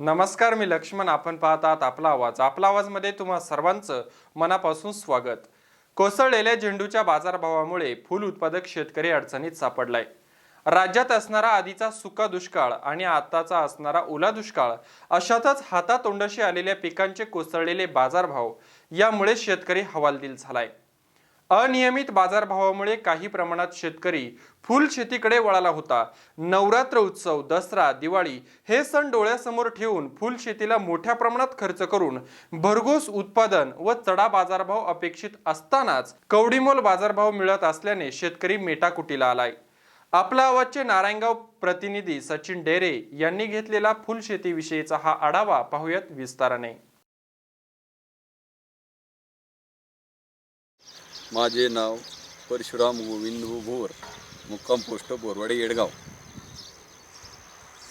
नमस्कार मी लक्ष्मण. आपण पाहतात आपला आवाज. आपला आवाजमध्ये तुम्हा सर्वांचं मनापासून स्वागत. कोसळलेल्या झेंडूच्या बाजारभावामुळे फुल उत्पादक शेतकरी अडचणीत सापडलाय. राज्यात असणारा आधीचा सुका दुष्काळ आणि आताचा असणारा ओला दुष्काळ अशातच हातातोंडाशी आलेल्या पिकांचे कोसळलेले बाजारभाव यामुळे शेतकरी हवालदिल झालाय. अनियमित बाजारभावामुळे काही प्रमाणात शेतकरी फुल शेतीकडे वळाला होता. नवरात्र उत्सव दसरा दिवाळी हे सण डोळ्यासमोर ठेवून फुल शेतीला मोठ्या प्रमाणात खर्च करून भरघोस उत्पादन व चढा बाजारभाव अपेक्षित असतानाच कवडीमोल बाजारभाव मिळत असल्याने शेतकरी मेटाकुटीला आलाय. आपला आवाजचे नारायणगाव प्रतिनिधी सचिन डेरे यांनी घेतलेला फुल शेतीविषयीचा हा आढावा पाहूयात विस्ताराने. माझे नाव परशुराम गोविंद भोर मुक्काम पोस्ट बोरवाडे येडगाव.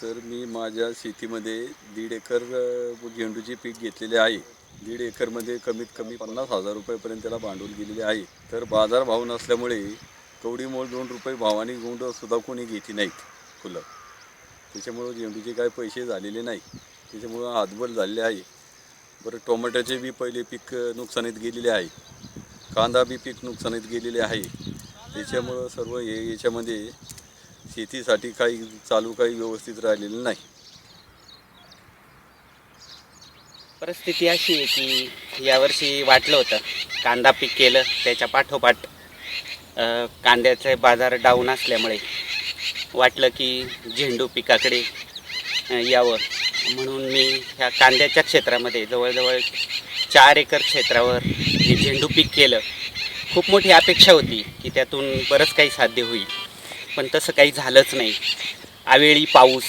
तर मी माझ्या शेतीमध्ये दीड एकर झेंडूचे पीक घेतलेले आहे. दीड एकरमध्ये कमीत कमी पन्नास हजार रुपयेपर्यंत त्याला भांडवल गेलेले आहे. तर बाजार भाव नसल्यामुळे कवडी मोल दोन रुपये भावाने गुंड सुद्धा कोणी घेतली नाहीत फुलं. त्याच्यामुळं झेंडूचे काय पैसे झालेले नाही. त्याच्यामुळं हातबल झालेले आहे. बरं टोमॅटोचे बी पहिले पीक नुकसानीत गेलेले आहे. कांदा बी पीक नुकसानीत गेलेले आहे. त्याच्यामुळं सर्व हे याच्यामध्ये शेतीसाठी काही चालू काही व्यवस्थित राहिलेलं नाही. परिस्थिती अशी आहे की यावर्षी वाटलं होतं कांदा पीक केलं त्याच्या पाठोपाठ अ, कांद्याचे बाजार डाऊन असल्यामुळे वाटलं की झेंडू पिकाकडे अ, यावं. म्हणून मी ह्या कांद्याच्या क्षेत्रामध्ये जवळजवळ चार एकर क्षेत्रावर हे झेंडू पीक केलं. खूप मोठी अपेक्षा होती की त्यातून बरंच काही साध्य होईल. पण तसं काही झालंच नाही. अवेळी पाऊस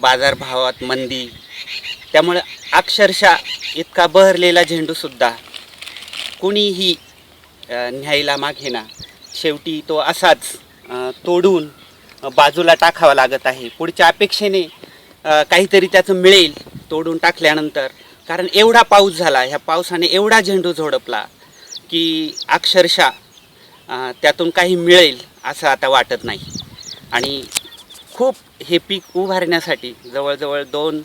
बाजारभावात मंदी त्यामुळं अक्षरशः इतका बहरलेला झेंडूसुद्धा कुणीही न्यायला मागेना शेवटी तो असाच तोडून बाजूला टाकावा लागत आहे. पुढच्या अपेक्षेने काहीतरी त्याचं मिळेल तोडून टाकल्यानंतर कारण एवढा पाऊस झाला ह्या पावसाने एवढा झेंडू झोडपला की अक्षरशः त्यातून काही मिळेल असं आता वाटत नाही. आणि खूप हे पीक उभारण्यासाठी जवळजवळ दोन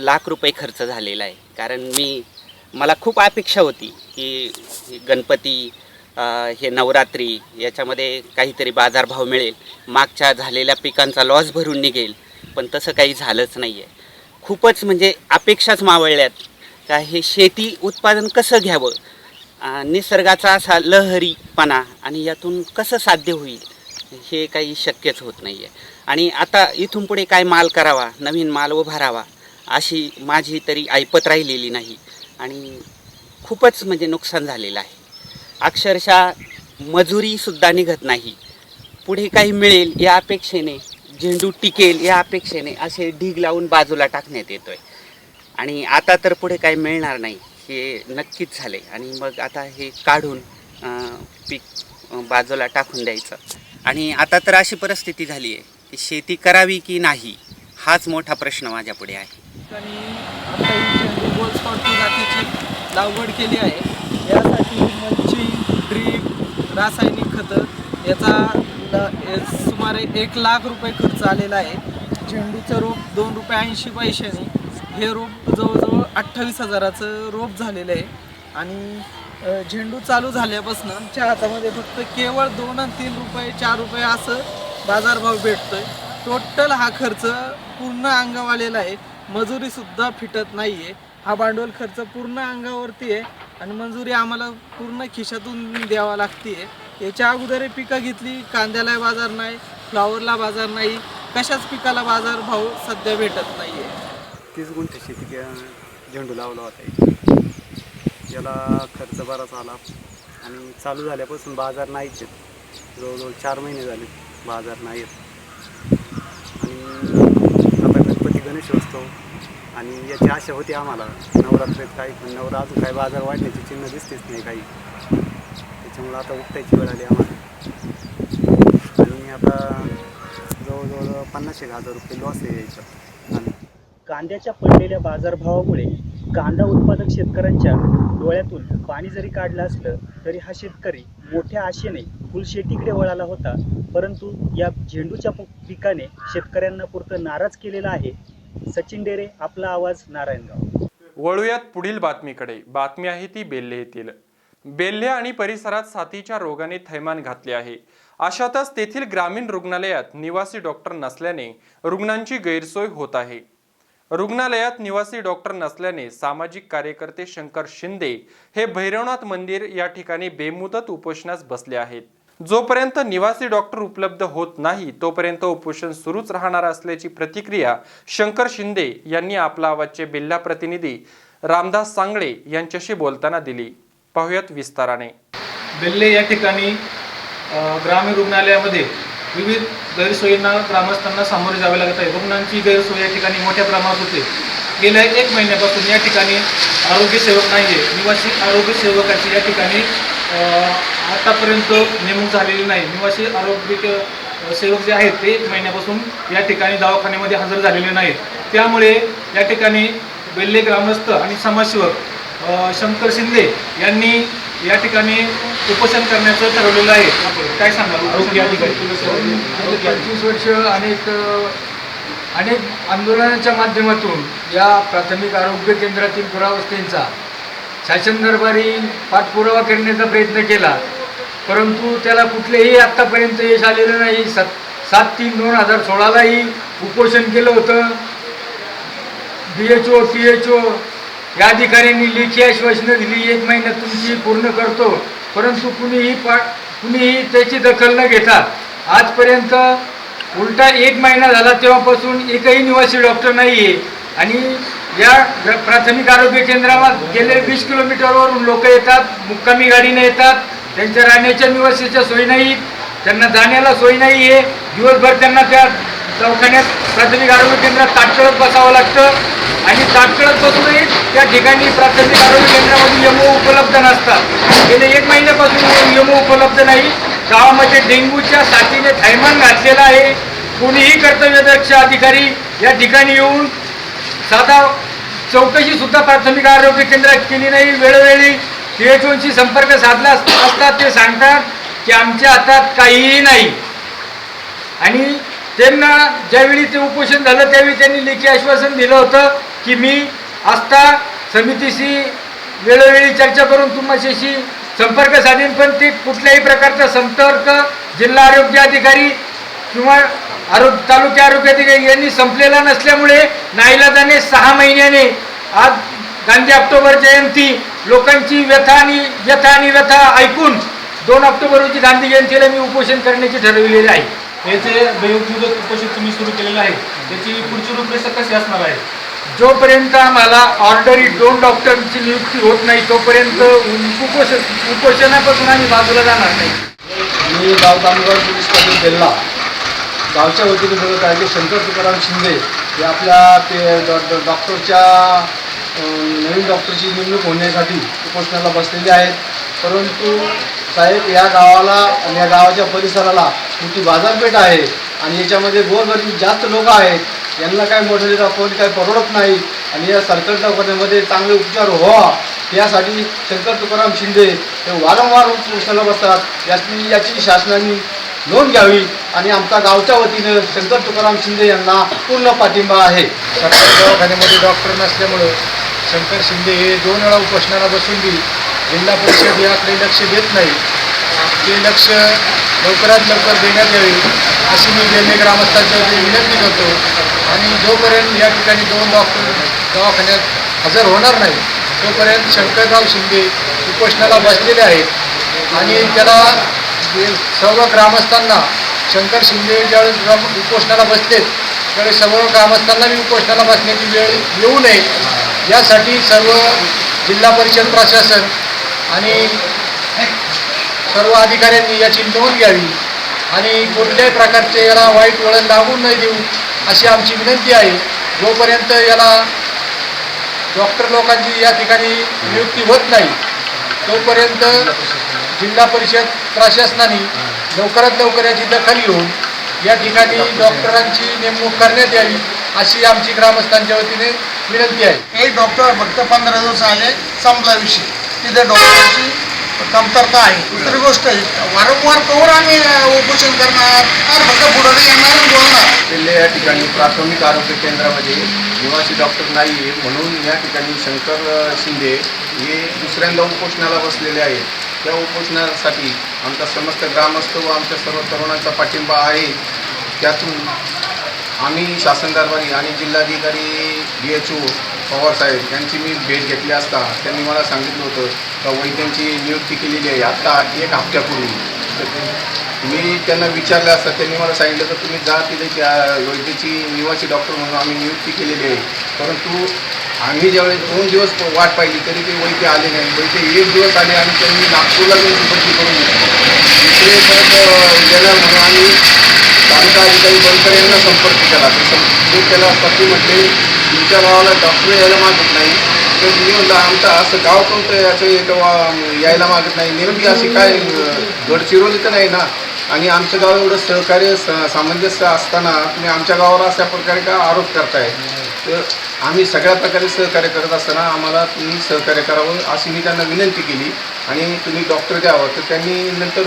लाख रुपये खर्च झालेला आहे. कारण मी मला खूप अपेक्षा होती की गणपती हे नवरात्री याच्यामध्ये काहीतरी बाजारभाव मिळेल. मागच्या झालेल्या पिकांचा लॉस भरून निघेल. पण तसं काही झालंच नाही आहे खूपच म्हणजे अपेक्षाच मावळल्यात. का हे शेती उत्पादन कसं घ्यावं? निसर्गाचा असा लहरीपणा आणि यातून कसं साध्य होईल? हे काही शक्यच होत नाही आहे आणि आता इथून पुढे काय माल करावा? नवीन माल उभारावा अशी माझी तरी ऐपत राहिलेली नाही. आणि खूपच म्हणजे नुकसान झालेलं आहे. अक्षरशः मजुरीसुद्धा निघत नाही. पुढे काही मिळेल या अपेक्षेने झेंडू टिकेल या अपेक्षेने असे ढीग लावून बाजूला टाकण्यात येतोय. आणि आता तर पुढे काही मिळणार नाही हे नक्कीच झाले. आणि मग आता हे काढून पीक बाजूला टाकून द्यायचं. आणि आता तर अशी परिस्थिती झाली आहे की शेती करावी की नाही हाच मोठा प्रश्न माझ्यापुढे आहे. आणि आता ही गोल्ड जातीची लागवड केली आहे. यासाठी मच्छी ड्रीप रासायनिक खतं याचा ल- सुमारे एक लाख रुपये खर्च आलेला आहे. झेंडूचं रोप दोन रुपये ऐंशी पैशाने. हे रोप जवळजवळ अठ्ठावीस हजाराचं रोप झालेलं आहे. आणि झेंडू चालू झाल्यापासून आमच्या हातामध्ये फक्त केवळ दोन आणि तीन रुपये चार रुपये असं बाजारभाव भेटतोय. टोटल हा खर्च पूर्ण अंगावालेला आहे. मजुरीसुद्धा फिटत नाही आहे हा भांडवल खर्च पूर्ण अंगावरती आहे. आणि मंजुरी आम्हाला पूर्ण खिशातून द्यावा लागते आहे याच्या अगोदर पिकं घेतली कांद्याला बाजार नाही फ्लावरला बाजार नाही. कशाच पिकाला बाजार भाव सध्या भेटत नाही आहे तीस गुंठे शेती झेंडू लावला होता याला खर्च बराच आला. आणि चालू झाल्यापासून बाजार नाहीच आहेत. जवळजवळ चार महिने झाले बाजार नाही आहेत आणि आता गणपती गणेश असतो आणि याची आशा होती आम्हाला. नवरात्रीत काही पण नवरा अजून काही बाजार वाढण्याची चिन्ह दिसतेच नाही काही. त्याच्यामुळं आता उपटायची वेळ आली आम्हाला. आणि आता जवळजवळ पन्नास एक हजार रुपये लॉस आहे याच्यात. आणि कांद्याच्या पडलेल्या बाजारभावामुळे कांदा उत्पादक शेतकऱ्यांच्या डोळ्यातून पाणी जरी काढलं असलं तरी हा शेतकरी मोठ्या आशेने फुलशेतीकडे वळाला होता. परंतु या झेंडूच्या पिकाने शेतकऱ्यांना पुरतं नाराज केलेलं आहे. सचिन डेरे आपला आवाज नारायणगाव. वळूयात पुढील बातमीकडे. बातमी आहे ती बेल्हे येथील. बेल्हे आणि परिसरात साथीच्या रोगाने थैमान घातले आहे. अशातच तेथील ग्रामीण रुग्णालयात निवासी डॉक्टर नसल्याने रुग्णांची गैरसोय होत आहे. रुग्णालयात निवासी डॉक्टर नसल्याने सामाजिक कार्यकर्ते शंकर शिंदे हे भैरवनाथ मंदिर या ठिकाणी बेमुदत उपोषणास बसले आहेत. जोपर्यंत निवासी डॉक्टर उपलब्ध होत नाही तोपर्यंत उपोषण सुरूच राहणार असल्याची प्रतिक्रिया शंकर शिंदे यांनी आपला आवाजचे बेल्ला प्रतिनिधी रामदास सांगळे यांच्याशी बोलताना दिली. पाहुयात विस्ताराने. बेल्ले या ठिकाणी ग्रामीण रुग्णालयामध्ये विविध गैरसोयींना ग्रामस्थांना सामोरे जावे लागत आहे. रुग्णांची गैरसोय या ठिकाणी मोठ्या प्रमाणात होते. गेल्या एक महिन्यापासून या ठिकाणी आरोग्य सेवक नाही आहे निवासी आरोग्य सेवकाची या ठिकाणी आतापर्यंत नेमणूक झालेली नाही. निवासी आरोग्य सेवक जे आहेत ते एक महिन्यापासून या ठिकाणी दवाखान्यामध्ये हजर झालेले नाहीत. त्यामुळे या ठिकाणी बेल्ले ग्रामस्थ आणि समाजसेवक शंकर शिंदे यांनी या ठिकाणी उपोषण करण्याचं ठरवलेलं आहे. काय सांगाल? आरोग्य अधिकारी पंचवीस वर्ष अनेक अनेक आंदोलनाच्या माध्यमातून या प्राथमिक आरोग्य केंद्रातील पुरावस्थेंचा शासन दरबारी पाठपुरावा करण्याचा प्रयत्न केला. परंतु त्याला कुठलेही आत्तापर्यंत यश आलेलं नाही. सात सात तीन दोन हजार सोळालाही उपोषण केलं होतं. B H O P H O या अधिकाऱ्यांनी लेखी आश्वासनं दिली एक महिन्यात तुमची पूर्ण करतो. परंतु कुणीही पा कुणीही त्याची दखल न घेता आजपर्यंत उलटा एक महिना झाला तेव्हापासून एकही निवासी डॉक्टर नाही आहे आणि या प्राथमिक आरोग्य केंद्रावर गेले वीस किलोमीटरवरून लोक येतात मुक्कामी गाडीने येतात. त्यांच्या राहण्याच्या निवासीच्या सोयी नाही त्यांना जाण्याला सोय नाही आहे दिवसभर त्यांना त्या दवाखान्यात प्राथमिक आरोग्य केंद्रात ताटकळत बसावं लागतं. आणि ताटकळत बसूनही त्या ठिकाणी प्राथमिक आरोग्य केंद्रामध्ये यमो उपलब्ध नसतात. गेले एक महिन्यापासून यमो उपलब्ध नाही. गावामध्ये डेंग्यूच्या साथीने थैमान घातलेला आहे. कोणीही कर्तव्यदक्ष अधिकारी या ठिकाणी येऊन साधा चौकशी सुद्धा प्राथमिक आरोग्य केंद्रात केली नाही. वेळोवेळी पी संपर्क साधला असतात ते सांगतात की आमच्या हातात काहीही नाही. आणि त्यांना ज्यावेळी ते उपोषण झालं त्यावेळी त्यांनी लेखी आश्वासन दिलं होतं की मी आस्था समितीशी वेळोवेळी चर्चा करून तुमच्याशी संपर्क साधेन पण ते कुठल्याही प्रकारचा संपर्क जिल्हा आरोग्य अधिकारी किंवा आरोग्य तालुका आरोग्य अधिकारी यांनी संपलेला नसल्यामुळे नाईलाजाने सहा महिन्याने आज गांधी ऑक्टोबर जयंती लोकांची व्यथा आणि व्यथा आणि व्यथा ऐकून दोन ऑक्टोबर रोजी गांधी जयंतीला मी उपोषण करण्याचे ठरविलेली आहे. हे जे उपोषण तुम्ही सुरू केलेलं आहे. त्याची पुढची रूपरेषा कशी असणार आहे? जोपर्यंत आम्हाला ऑर्डरी दोन डॉक्टरची नियुक्ती होत नाही तोपर्यंत उपोषण उपोषणापासून आम्ही बाजूला जाणार नाही. मी गाव कामगार पोलीस पाटील बेल्ला. गावच्या वतीने बोलत आहे की शंकर तुकाराम शिंदे हे आपल्या ते डॉक्टरच्या नवीन डॉक्टरची नेमणूक होण्यासाठी उपोषणाला बसलेले आहेत. परंतु साहेब या गावाला आणि या गावाच्या परिसराला मोठी बाजारपेठ आहे आणि याच्यामध्ये गोरगरीब जास्त लोक आहेत. यांना काय मोठे कोणी काही परवडत नाही. आणि या सरकारी दवाखान्यामध्ये चांगले उपचार व्हावा. यासाठी शंकर तुकाराम शिंदे हे वारंवार उपोषणाला बसतात. याची याची शासनाने नोंद घ्यावी. आणि आमच्या गावच्या वतीनं शंकर तुकाराम शिंदे यांना पूर्ण पाठिंबा आहे. सरकारी दवाखान्यामध्ये डॉक्टर नसल्यामुळं शंकर शिंदे हे दोन वेळा उपोषणाला बसून बी जिल्हा परिषद याकडे लक्ष देत नाही. ते लक्ष लवकरात लवकर देण्यात यावे अशी मी बेल्ले ग्रामस्थांच्या विनंती करतो. आणि जोपर्यंत या ठिकाणी दोन डॉक्टर दवाखान्यात हजर होणार नाही तोपर्यंत शंकरराव शिंदे उपोषणाला बसलेले आहेत. आणि त्याला सर्व ग्रामस्थांना शंकर शिंदे ज्यावेळेस ग्राम उपोषणाला बसलेत त्यावेळेस सर्व ग्रामस्थांना मी उपोषणाला बसण्याची वेळ येऊ नये. यासाठी सर्व जिल्हा परिषद प्रशासन आणि सर्व अधिकाऱ्यांनी याची नोंद घ्यावी आणि कुठल्याही प्रकारचे याला वाईट वळण लागू नाही देऊ अशी आमची विनंती आहे. जोपर्यंत याला डॉक्टर लोकांची या ठिकाणी नियुक्ती होत नाही तोपर्यंत जिल्हा परिषद प्रशासनाने लवकरात लवकर याची दखल घेऊन या ठिकाणी डॉक्टरांची नेमणूक करण्यात यावी अशी आमची ग्रामस्थांच्या वतीने विनंती आहे. काही डॉक्टर फक्त पंधरा दिवस आले संपला विषय. तिथे डॉक्टरची कमतरता आहे. दुसरी गोष्ट वारंवार कवर आम्ही उपोषण करणार. फक्त पुढे येणार बोलणार. या ठिकाणी प्राथमिक आरोग्य केंद्रामध्ये निवासी डॉक्टर नाही आहे म्हणून या ठिकाणी शंकर शिंदे हे दुसऱ्यांदा उपोषणाला बसलेले आहेत. त्या उपोषणासाठी आमचा समस्त ग्रामस्थ व आमच्या सर्व तरुणांचा पाठिंबा आहे. त्यातून आम्ही शासन कारभारी आणि जिल्हाधिकारी डी एच ओ पवारसाहेब यांची मी भेट घेतली असता त्यांनी मला सांगितलं होतं का वैद्यांची नियुक्ती केलेली आहे. आत्ता एक हप्त्यापूर्वी. तर मी त्यांना विचारलं असता त्यांनी मला सांगितलं तर तुम्ही जा तिथे त्या वैद्यची निवासी डॉक्टर म्हणून आम्ही नियुक्ती केलेली आहे. परंतु आम्ही ज्यावेळेस दोन दिवस वाट पाहिली तरी ते वैद्य आले नाही. वैद्य एक दिवस आले आणि त्यांनी नागपूरला जाऊन सुपत्ती करून घेतली. इकडे परत गेल्या गेल्यावर म्हणून आम्ही तालुका अधिकारी बनकर यांना संपर्क केला. तर ते त्याला पती म्हटले तुमच्या गावाला डॉक्टर यायला मागत नाही. तर मी म्हणलं आमचं असं गाव कोणतं याचं एक वा- यायला मागत नाही. नेमकी अशी काय गडचिरोली तर नाही ना? आणि आमचं गाव एवढं सहकार्य स- सामंजस्य असताना तुम्ही आमच्या गावावर अशा प्रकारे का आरोप करताय? तर आम्ही सगळ्या प्रकारे सहकार्य करत असताना आम्हाला तुम्ही सहकार्य करावं अशी मी त्यांना विनंती केली. आणि तुम्ही डॉक्टर द्यावं तर त्यांनी नंतर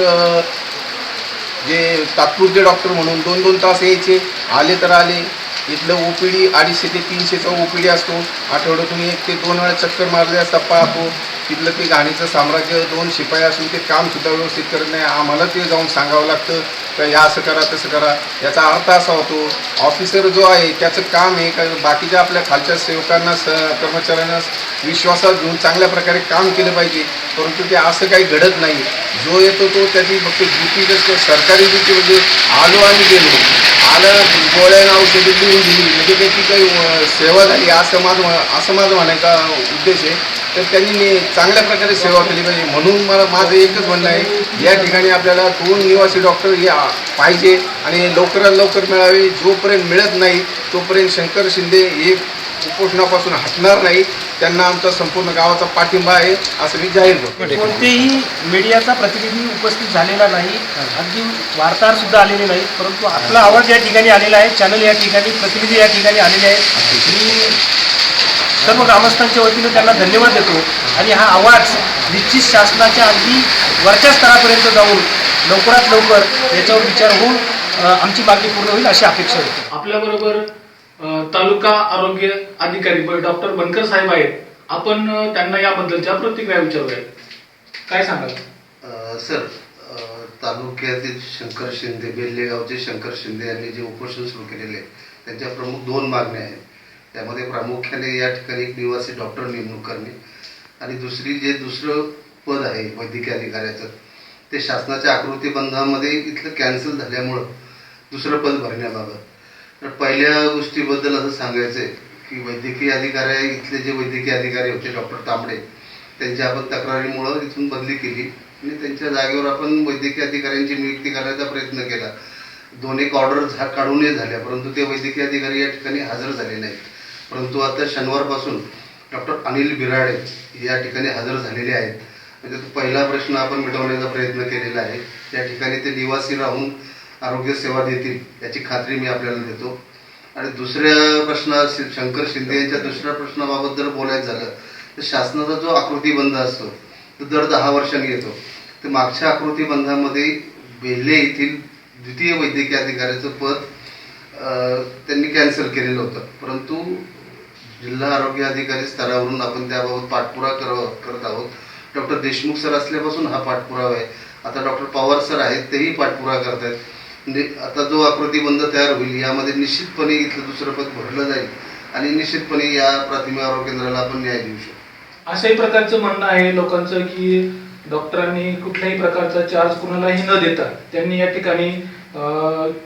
जे तात्पुरते डॉक्टर म्हणून दोन दोन तास यायचे आले तर आले. इथलं ओ पी डी अडीचशे ते तीनशेचा ओ पी डी असतो. आठवड्यातून एक ते दोन वेळा चक्कर मारले असता पाहतो. तिथलं ते घाणीचं साम्राज्य दोन शिपाई असून ते कामसुद्धा व्यवस्थित करत नाही. आम्हाला ते जाऊन सांगावं लागतं. का या असं करा तसं करा. याचा अर्थ असा होतो ऑफिसर जो आहे त्याचं काम आहे का बाकीच्या आपल्या खालच्या सेवकांना स कर्मचाऱ्यांना विश्वासात घेऊन चांगल्या प्रकारे काम केलं पाहिजे परंतु ते असं काही घडत नाही. जो येतो तो त्याची फक्त ड्युटी जसं सरकारी ड्युटी म्हणजे आलो आणि गेलो. आलं गोळ्यानं औषधी लिहून दिली. म्हणजे त्याची काही सेवा झाली. असं माझं असं माझं म्हणायचा उद्देश आहे. तर त्यांनी चांगल्या प्रकारे सेवा केली. पाहिजे म्हणून मला माझं एकच म्हणणं आहे या ठिकाणी आपल्याला दोन निवासी डॉक्टर या पाहिजे. आणि लवकरात लवकर मिळावे. जोपर्यंत मिळत नाही तोपर्यंत शंकर शिंदे हे उपोषणापासून हटणार नाही. त्यांना आमचा संपूर्ण गावाचा पाठिंबा आहे असं मी जाहीर करतो. कोणतेही मीडियाचा प्रतिनिधी उपस्थित झालेला नाही. अगदी वार्ताहर सुद्धा आलेले नाही परंतु आपला आवाज या ठिकाणी आलेला आहे चॅनल या ठिकाणी प्रतिनिधी या ठिकाणी आलेले आहेत. मी सर्व ग्रामस्थांच्या वतीनं त्यांना धन्यवाद देतो. आणि हा आवाज निश्चित शासनाच्या अगदी वरच्या स्तरापर्यंत जाऊन लवकरात लवकर याच्यावर विचार होऊन आमची मागणी पूर्ण होईल अशी अपेक्षा होती आपल्याबरोबर तालुका आरोग्य अधिकारी डॉक्टर बनकर साहेब आहेत. आपण त्यांना याबद्दलच्या प्रतिक्रिया विचारूया. काय सांगाल? सर तालुक्यातील शंकर शिंदे बेल्लेगावचे शंकर शिंदे यांनी जे उपोषण सुरू केलेले आहे त्यांच्या प्रमुख दोन मागण्या आहेत. त्यामध्ये प्रामुख्याने या ठिकाणी एक निवासी डॉक्टर नेमणूक करणे आणि दुसरी जे दुसरं पद आहे वैद्यकीय अधिकाऱ्याचं ते शासनाच्या आकृतीबंधामध्ये इथलं कॅन्सल झाल्यामुळं दुसरं पद भरण्याबाबत. तर पहिल्या गोष्टीबद्दल असं सांगायचं आहे की वैद्यकीय अधिकारी इथले जे वैद्यकीय अधिकारी होते डॉक्टर तांबडे त्यांच्या आपण तक्रारीमुळं इथून बदली केली. आणि त्यांच्या जागेवर आपण वैद्यकीय अधिकाऱ्यांची नियुक्ती करायचा प्रयत्न केला. दोन एक ऑर्डर झा काढूनही झाल्या परंतु ते वैद्यकीय अधिकारी या ठिकाणी हजर झाले नाहीत. परंतु आता शनिवारपासून डॉक्टर अनिल बिराडे या ठिकाणी हजर झालेले आहेत. म्हणजे तो पहिला प्रश्न आपण मिटवण्याचा प्रयत्न केलेला आहे. त्या ठिकाणी ते निवासी राहून आरोग्य सेवा देतील याची खात्री मी आपल्याला देतो. आणि दुसऱ्या प्रश्न शंकर शिंदे यांच्या दुसऱ्या प्रश्नाबाबत जर बोलायचं झालं तर शासनाचा जो आकृतीबंध असतो तो दर दहा वर्षांनी येतो. तर मागच्या आकृतीबंधामध्ये बेल्ले येथील द्वितीय वैद्यकीय अधिकाऱ्याचं पद त्यांनी कॅन्सल केलेलं होतं. परंतु जिल्हा आरोग्य अधिकारी स्तरावरून आपण त्याबाबत पाठपुरा कर करत आहोत. डॉक्टर देशमुख सर असल्यापासून हा पाठपुरावा आहे. आता डॉक्टर पवार सर आहेत तेही पाठपुरावा करत आहेत आता जो आकृतीबंध तयार होईल यामध्ये निश्चितपणे इथलं दुसरं पद भरलं जाईल आणि निश्चितपणे या प्राथमिक आरोग्य केंद्राला आपण न्याय देऊ शकतो. अशाही प्रकारचं म्हणणं आहे लोकांचं की डॉक्टरांनी कुठल्याही प्रकारचा चार्ज कुणालाही न देता त्यांनी या ठिकाणी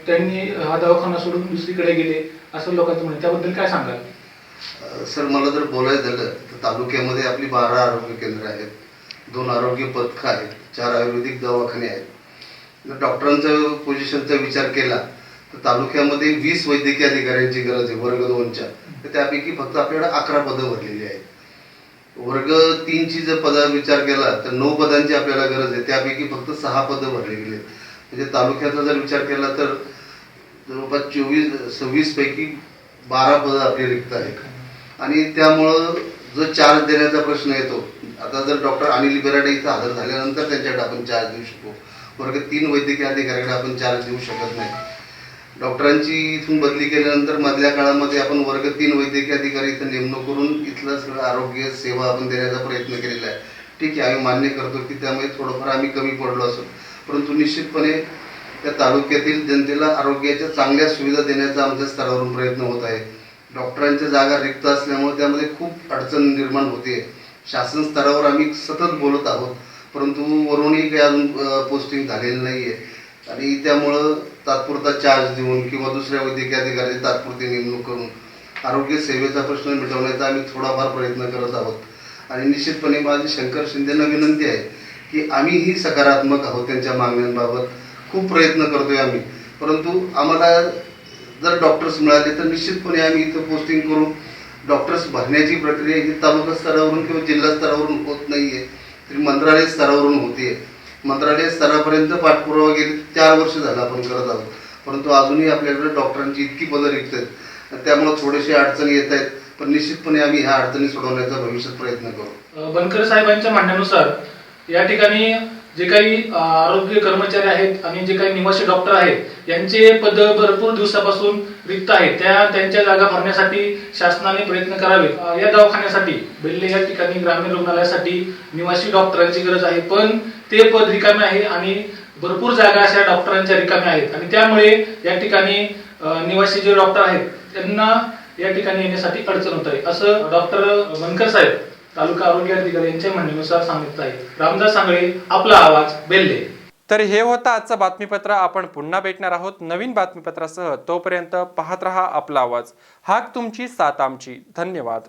त्यांनी हा दवाखाना सोडून दुसरीकडे गेले असं लोकांचं म्हणणं. त्याबद्दल काय सांगाल? सर मला जर बोलायचं झालं तर तालुक्यामध्ये आपली बारा आरोग्य केंद्र आहेत दोन आरोग्य पथकं आहेत चार आयुर्वेदिक दवाखाने आहेत. जर डॉक्टरांचा पोझिशनचा विचार केला तर तालुक्यामध्ये वीस वैद्यकीय अधिकाऱ्यांची गरज आहे वर्ग दोनच्या. तर त्यापैकी फक्त आपल्याकडे अकरा पदं भरलेली आहेत. वर्ग तीनची जर पदा विचार केला तर नऊ पदांची आपल्याला गरज आहे. त्यापैकी फक्त सहा पदं भरली गेली आहेत. म्हणजे तालुक्याचा जर विचार केला तर जवळपास चोवीस सव्वीसपैकी बारा पदं आपली रिक्त आहेत. आणि त्यामुळं जो चार्ज देण्याचा प्रश्न येतो आता जर डॉक्टर अनिल बिराडे इथं हजर झाल्यानंतर त्यांच्याकडे आपण चार्ज देऊ शकतो. वर्ग तीन वैद्यकीय अधिकाऱ्याकडे आपण चार्ज देऊ शकत नाही. डॉक्टरांची इथून बदली केल्यानंतर मधल्या काळामध्ये आपण वर्ग तीन वैद्यकीय अधिकारी इथं नेमणूक करून इथलं सगळं आरोग्य सेवा आपण देण्याचा प्रयत्न केलेला आहे. ठीक आहे आम्ही मान्य करतो की त्यामुळे थोडंफार आम्ही कमी पडलो असो. परंतु निश्चितपणे त्या तालुक्यातील जनतेला आरोग्याच्या चांगल्या सुविधा देण्याचा आमच्या स्तरावरून प्रयत्न होत आहे. डॉक्टरांच्या जागा रिक्त असल्यामुळे त्यामध्ये खूप अडचण निर्माण होते. शासन स्तरावर आम्ही सतत बोलत आहोत. परंतु वरूनही काही अजून पोस्टिंग झालेलं नाही आहे आणि त्यामुळं तात्पुरता चार्ज देऊन किंवा दुसऱ्या वैद्यकीय अधिकाऱ्याची तात्पुरती नेमणूक करून आरोग्य सेवेचा प्रश्न मिटवण्याचा आम्ही थोडाफार प्रयत्न करत आहोत. आणि निश्चितपणे माझी शंकर शिंदेना विनंती आहे की आम्हीही सकारात्मक आहोत त्यांच्या मागण्यांबाबत. खूप प्रयत्न करतोय आम्ही. परंतु आम्हाला जर डॉक्टर्स मिळाले तर निश्चितपणे आम्ही इथं पोस्टिंग करून डॉक्टर्स भरण्याची प्रक्रिया ही तालुका स्तरावरून किंवा जिल्हा स्तरावरून होत आहे तरी मंत्रालय स्तरावरून होते. मंत्रालय स्तरापर्यंत पाठपुरावा गेले चार वर्ष झालं आपण करत आहोत. परंतु अजूनही आपल्याकडे डॉक्टरांची इतकी पदं रिक्त आहेत त्यामुळे थोडेसे अडचणी येत आहेत. पण निश्चितपणे आम्ही ह्या अडचणी सोडवण्याचा भविष्यात प्रयत्न करू. बनकर साहेबांच्या म्हणण्यानुसार या ठिकाणी जे काही आरोग्य कर्मचारी आहेत आणि जे काही निवासी डॉक्टर आहेत यांचे पद भरपूर दिवसापासून रिक्त आहेत. त्या त्यांच्या जागा भरण्यासाठी शासनाने प्रयत्न करावे या दवाखान्यासाठी बेल्ले या ठिकाणी ग्रामीण रुग्णालयासाठी निवासी डॉक्टरांची गरज आहे. पण ते पद रिकामे आहे आणि भरपूर जागा अशा डॉक्टरांच्या रिकाम्या आहेत. आणि त्यामुळे या ठिकाणी निवासी जे डॉक्टर आहेत त्यांना या ठिकाणी येण्यासाठी अडचण होत आहे. असं डॉक्टर बनकर साहेब तालुका आरोग्य अधिकारी यांच्या म्हणण्यानुसार सांगत आहेत. रामदास सांगळे आपला आवाज बेल्ले. तर हे होतं आजचं बातमीपत्र. आपण पुन्हा भेटणार आहोत नवीन बातमीपत्रासह. तोपर्यंत पाहत रहा आपला आवाज. हाक तुमची सात आमची. धन्यवाद.